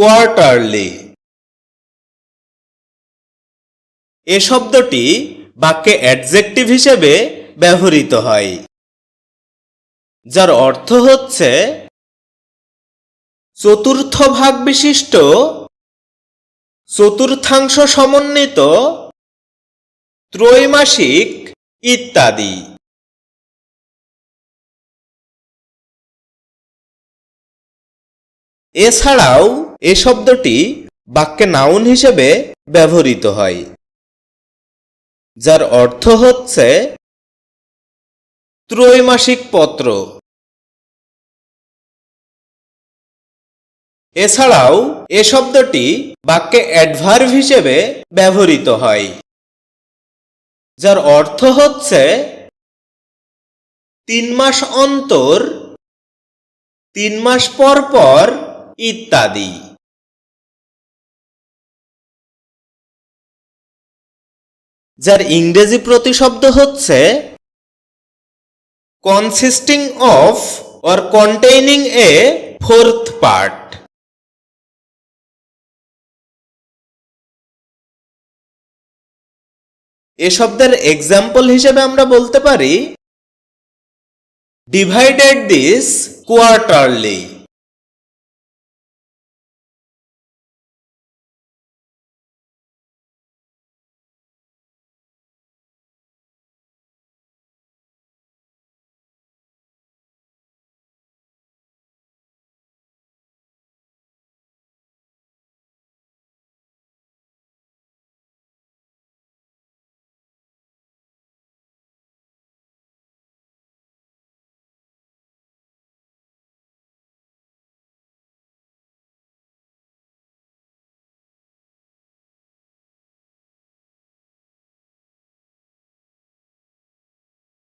Quarterly এ শব্দটি বাক্যে adjective হিসেবে ব্যবহৃত হয়, যার অর্থ হচ্ছে চতুর্থ ভাগ বিশিষ্ট, চতুর্থাংশ সমন্বিত, ত্রৈমাসিক ইত্যাদি। এছাড়াও এ শব্দটি বাক্যে নাউন হিসেবে ব্যবহৃত হয়, যার অর্থ হচ্ছে ত্রৈমাসিক পত্র। এছাড়াও এ শব্দটি বাক্যে অ্যাডভার্ভ হিসেবে ব্যবহৃত হয়, যার অর্থ হচ্ছে তিন মাস অন্তর, তিন মাস পর পর ইত্যাদি। যার ইংরেজি প্রতিশব্দ হচ্ছে consisting of or containing a fourth part এ শব্দের এক্সাম্পল হিসেবে আমরা বলতে পারি ডিভাইডেড দিস কোয়ার্টারলি